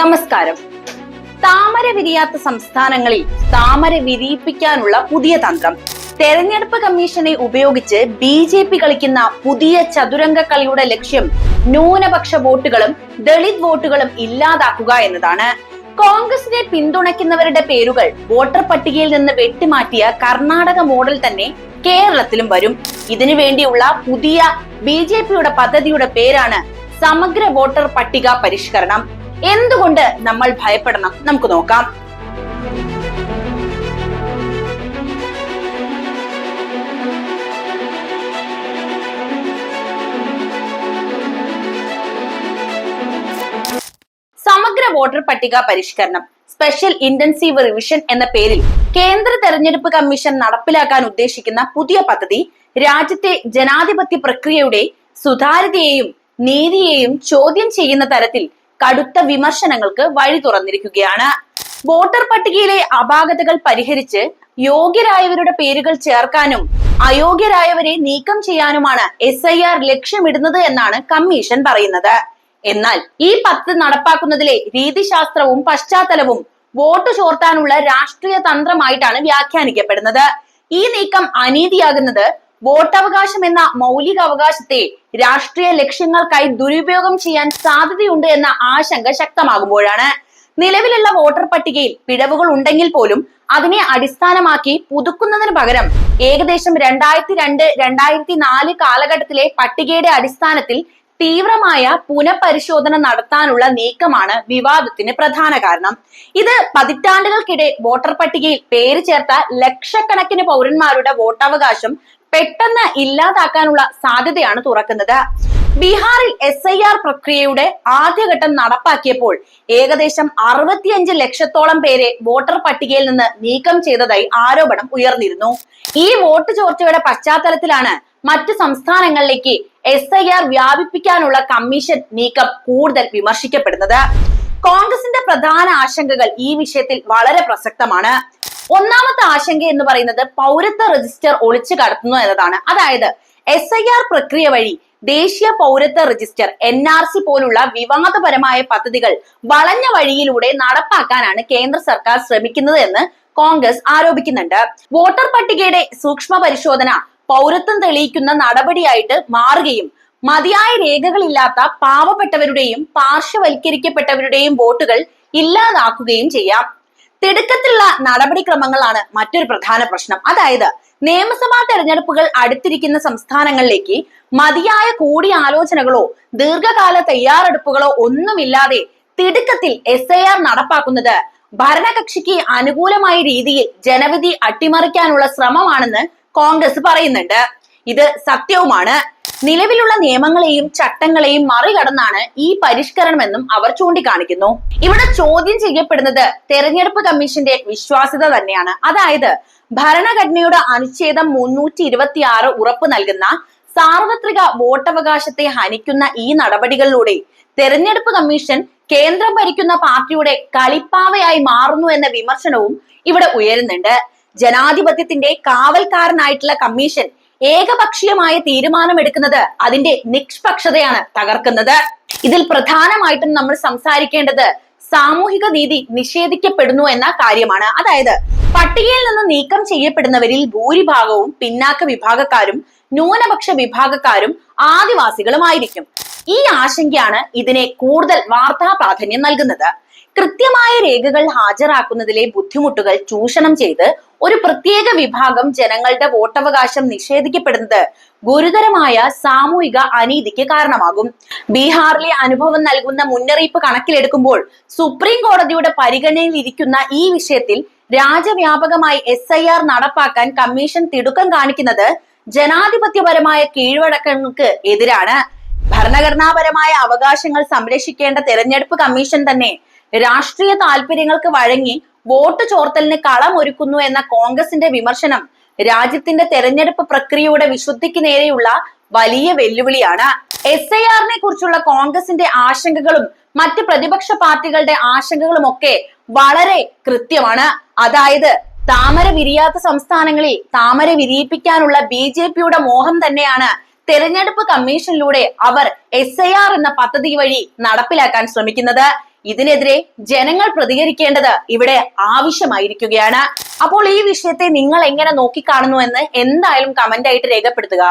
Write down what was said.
നമസ്കാരം. താമര വിരിയാത്ത സംസ്ഥാനങ്ങളിൽ താമര വിരിയിപ്പിക്കാനുള്ള പുതിയ തന്ത്രം. തെരഞ്ഞെടുപ്പ് കമ്മീഷനെ ഉപയോഗിച്ച് ബി ജെ പി കളിക്കുന്ന പുതിയ ചതുരംഗ കളിയുടെ ലക്ഷ്യം ന്യൂനപക്ഷ വോട്ടുകളും ദളിത് വോട്ടുകളും ഇല്ലാതാക്കുക എന്നതാണ്. കോൺഗ്രസിനെ പിന്തുണയ്ക്കുന്നവരുടെ പേരുകൾ വോട്ടർ പട്ടികയിൽ നിന്ന് വെട്ടിമാറ്റിയ കർണാടക മോഡൽ തന്നെ കേരളത്തിലും വരും. ഇതിനു വേണ്ടിയുള്ള പുതിയ ബി ജെ പിയുടെ പദ്ധതിയുടെ പേരാണ് സമഗ്ര വോട്ടർ പട്ടിക പരിഷ്കരണം. എന്തുകൊണ്ട് നമ്മൾ ഭയപ്പെടണം? നമുക്ക് നോക്കാം. സമഗ്ര വോട്ടർ പട്ടിക പരിഷ്കരണം. സ്പെഷ്യൽ ഇന്റൻസീവ് റിവിഷൻ എന്ന പേരിൽ കേന്ദ്ര തെരഞ്ഞെടുപ്പ് കമ്മീഷൻ നടപ്പിലാക്കാൻ ഉദ്ദേശിക്കുന്ന പുതിയ പദ്ധതി രാജ്യത്തെ ജനാധിപത്യ പ്രക്രിയയുടെ സുതാര്യതയെയും നീതിയെയും ചോദ്യം ചെയ്യുന്ന തരത്തിൽ കടുത്ത വിമർശനങ്ങൾക്ക് വഴി തുറന്നിരിക്കുകയാണ്. വോട്ടർ പട്ടികയിലെ അപാകതകൾ പരിഹരിച്ച് യോഗ്യരായവരുടെ പേരുകൾ ചേർക്കാനും അയോഗ്യരായവരെ നീക്കം ചെയ്യാനുമാണ് എസ് ഐ ആർ ലക്ഷ്യമിടുന്നത് എന്നാണ് കമ്മീഷൻ പറയുന്നത്. എന്നാൽ ഈ പദ്ധതി നടപ്പാക്കുന്നതിലെ രീതിശാസ്ത്രവും പശ്ചാത്തലവും വോട്ട് ചോർത്താനുള്ള രാഷ്ട്രീയ തന്ത്രമായിട്ടാണ് വ്യാഖ്യാനിക്കപ്പെടുന്നത്. ഈ നീക്കം അനീതിയാകുന്നത് വോട്ടവകാശം എന്ന മൗലിക അവകാശത്തെ രാഷ്ട്രീയ ലക്ഷ്യങ്ങൾക്കായി ദുരുപയോഗം ചെയ്യാൻ സാധ്യതയുണ്ട് എന്ന ആശങ്ക ശക്തമാകുമ്പോഴാണ്. നിലവിലുള്ള വോട്ടർ പട്ടികയിൽ പിഴവുകൾ ഉണ്ടെങ്കിൽ പോലും അതിനെ അടിസ്ഥാനമാക്കി പുതുക്കുന്നതിന് പകരം ഏകദേശം രണ്ടായിരത്തി രണ്ട് രണ്ടായിരത്തി നാല് കാലഘട്ടത്തിലെ പട്ടികയുടെ അടിസ്ഥാനത്തിൽ തീവ്രമായ പുനഃപരിശോധന നടത്താനുള്ള നീക്കമാണ് വിവാദത്തിന് പ്രധാന കാരണം. ഇത് പതിറ്റാണ്ടുകൾക്കിടെ വോട്ടർ പട്ടികയിൽ പേര് ചേർത്ത ലക്ഷക്കണക്കിന് പൗരന്മാരുടെ വോട്ടവകാശം പെട്ടെന്ന് ഇല്ലാതാക്കാനുള്ള സാധ്യതയാണ് തുറക്കുന്നത്. ബീഹാറിൽ എസ് ഐ ആർ പ്രക്രിയയുടെ ആദ്യഘട്ടം നടപ്പാക്കിയപ്പോൾ ഏകദേശം അറുപത്തിയഞ്ച് ലക്ഷത്തോളം പേരെ വോട്ടർ പട്ടികയിൽ നിന്ന് നീക്കം ചെയ്തതായി ആരോപണം ഉയർന്നിരുന്നു. ഈ വോട്ട് ചോർച്ചയുടെ പശ്ചാത്തലത്തിലാണ് മറ്റ് സംസ്ഥാനങ്ങളിലേക്ക് എസ് ഐ ആർ വ്യാപിപ്പിക്കാനുള്ള കമ്മീഷൻ നീക്കം കൂടുതൽ വിമർശിക്കപ്പെടുന്നത്. കോൺഗ്രസിന്റെ പ്രധാന ആശങ്കകൾ ഈ വിഷയത്തിൽ വളരെ പ്രസക്തമാണ്. ഒന്നാമത്തെ ആശങ്ക എന്ന് പറയുന്നത് പൗരത്വ രജിസ്റ്റർ ഒളിച്ചു കടത്തുന്നു എന്നതാണ്. അതായത് എസ് ഐ ആർ പ്രക്രിയ വഴി ദേശീയ പൗരത്വ രജിസ്റ്റർ എൻ ആർ സി പോലുള്ള വിവാദപരമായ പദ്ധതികൾ വളഞ്ഞ വഴിയിലൂടെ നടപ്പാക്കാനാണ് കേന്ദ്ര സർക്കാർ ശ്രമിക്കുന്നത് എന്ന് കോൺഗ്രസ് ആരോപിക്കുന്നുണ്ട്. വോട്ടർ പട്ടികയുടെ സൂക്ഷ്മ പരിശോധന പൗരത്വം തെളിയിക്കുന്ന നടപടിയായിട്ട് മാറുകയും മതിയായ രേഖകളില്ലാത്ത പാവപ്പെട്ടവരുടെയും പാർശ്വവൽക്കരിക്കപ്പെട്ടവരുടെയും വോട്ടുകൾ ഇല്ലാതാക്കുകയും ചെയ്യാം. തിടുക്കത്തിലുള്ള നടപടിക്രമങ്ങളാണ് മറ്റൊരു പ്രധാന പ്രശ്നം. അതായത് നിയമസഭാ തെരഞ്ഞെടുപ്പുകൾ അടുത്തിരിക്കുന്ന സംസ്ഥാനങ്ങളിലേക്ക് മതിയായ കൂടിയാലോചനകളോ ദീർഘകാല തയ്യാറെടുപ്പുകളോ ഒന്നുമില്ലാതെ തിടുക്കത്തിൽ എസ് ഐ ആർ നടപ്പാക്കുന്നത് ഭരണകക്ഷിക്ക് അനുകൂലമായ രീതിയിൽ ജനവിധി അട്ടിമറിക്കാനുള്ള ശ്രമമാണെന്ന് കോൺഗ്രസ് പറയുന്നുണ്ട്. ഇത് സത്യവുമാണ്. നിലവിലുള്ള നിയമങ്ങളെയും ചട്ടങ്ങളെയും മറികടന്നാണ് ഈ പരിഷ്കരണമെന്നും അവർ ചൂണ്ടിക്കാണിക്കുന്നു. ഇവിടെ ചോദ്യം ചെയ്യപ്പെടുന്നത് തെരഞ്ഞെടുപ്പ് കമ്മീഷന്റെ വിശ്വാസ്യത തന്നെയാണ്. അതായത് ഭരണഘടനയുടെ അനുച്ഛേദം മുന്നൂറ്റി ഇരുപത്തി ആറ് ഉറപ്പ് നൽകുന്ന സാർവത്രിക വോട്ടവകാശത്തെ ഹനിക്കുന്ന ഈ നടപടികളിലൂടെ തെരഞ്ഞെടുപ്പ് കമ്മീഷൻ കേന്ദ്രം ഭരിക്കുന്ന പാർട്ടിയുടെ കളിപ്പാവയായി മാറുന്നു എന്ന വിമർശനവും ഇവിടെ ഉയരുന്നുണ്ട്. ജനാധിപത്യത്തിന്റെ കാവൽക്കാരനായിട്ടുള്ള കമ്മീഷൻ ഏകപക്ഷീയമായ തീരുമാനമെടുക്കുന്നത് അതിന്റെ നിഷ്പക്ഷതയാണ് തകർക്കുന്നത്. ഇതിൽ പ്രധാനമായിട്ടും നമ്മൾ സംസാരിക്കേണ്ടത് സാമൂഹിക നീതി നിഷേധിക്കപ്പെടുന്നു എന്ന കാര്യമാണ്. അതായത് പട്ടികയിൽ നിന്ന് നീക്കം ചെയ്യപ്പെടുന്നവരിൽ ഭൂരിഭാഗവും പിന്നാക്ക വിഭാഗക്കാരും ന്യൂനപക്ഷ വിഭാഗക്കാരും ആദിവാസികളുമായിരിക്കും. ഈ ആശങ്കയാണ് ഇതിനെ കൂടുതൽ വാർത്താ പ്രാധാന്യം നൽകുന്നത്. കൃത്യമായ രേഖകൾ ഹാജരാക്കുന്നതിലെ ബുദ്ധിമുട്ടുകൾ ചൂഷണം ചെയ്ത് ഒരു പ്രത്യേക വിഭാഗം ജനങ്ങളുടെ വോട്ടവകാശം നിഷേധിക്കപ്പെടുന്നത് ഗുരുതരമായ സാമൂഹിക അനീതിക്ക് കാരണമാകും. ബീഹാറിലെ അനുഭവം നൽകുന്ന മുന്നറിയിപ്പ് കണക്കിലെടുക്കുമ്പോൾ സുപ്രീം കോടതിയുടെ പരിഗണനയിൽ ഇരിക്കുന്ന ഈ വിഷയത്തിൽ രാജ്യവ്യാപകമായി എസ് നടപ്പാക്കാൻ കമ്മീഷൻ തിടുക്കം കാണിക്കുന്നത് ജനാധിപത്യപരമായ കീഴ്വഴക്കങ്ങൾക്ക് എതിരാണ്. ഭരണഘടനാപരമായ അവകാശങ്ങൾ സംരക്ഷിക്കേണ്ട തെരഞ്ഞെടുപ്പ് കമ്മീഷൻ തന്നെ രാഷ്ട്രീയ താല്പര്യങ്ങൾക്ക് വഴങ്ങി വോട്ട് ചോർത്തലിന് കളമൊരുക്കുന്നു എന്ന കോൺഗ്രസിന്റെ വിമർശനം രാജ്യത്തിന്റെ തെരഞ്ഞെടുപ്പ് പ്രക്രിയയുടെ വിശുദ്ധിക്ക് നേരെയുള്ള വലിയ വെല്ലുവിളിയാണ്. എസ് ഐ ആറിനെ കുറിച്ചുള്ള കോൺഗ്രസിന്റെ ആശങ്കകളും മറ്റ് പ്രതിപക്ഷ പാർട്ടികളുടെ ആശങ്കകളും ഒക്കെ വളരെ കൃത്യമാണ്. അതായത് താമര വിരിയാത്ത സംസ്ഥാനങ്ങളിൽ താമര വിരിയിപ്പിക്കാനുള്ള ബി ജെ പിയുടെ മോഹം തന്നെയാണ് തെരഞ്ഞെടുപ്പ് കമ്മീഷനിലൂടെ അവർ എസ് ഐ ആർ എന്ന പദ്ധതി വഴി നടപ്പിലാക്കാൻ ശ്രമിക്കുന്നത്. ഇതിനെതിരെ ജനങ്ങൾ പ്രതികരിക്കേണ്ടത് ഇവിടെ ആവശ്യമായിരിക്കുകയാണ്. അപ്പോൾ ഈ വിഷയത്തെ നിങ്ങൾ എങ്ങനെ നോക്കിക്കാണുന്നു എന്ന് എന്തായാലും കമന്റ് ആയിട്ട് രേഖപ്പെടുത്തുക.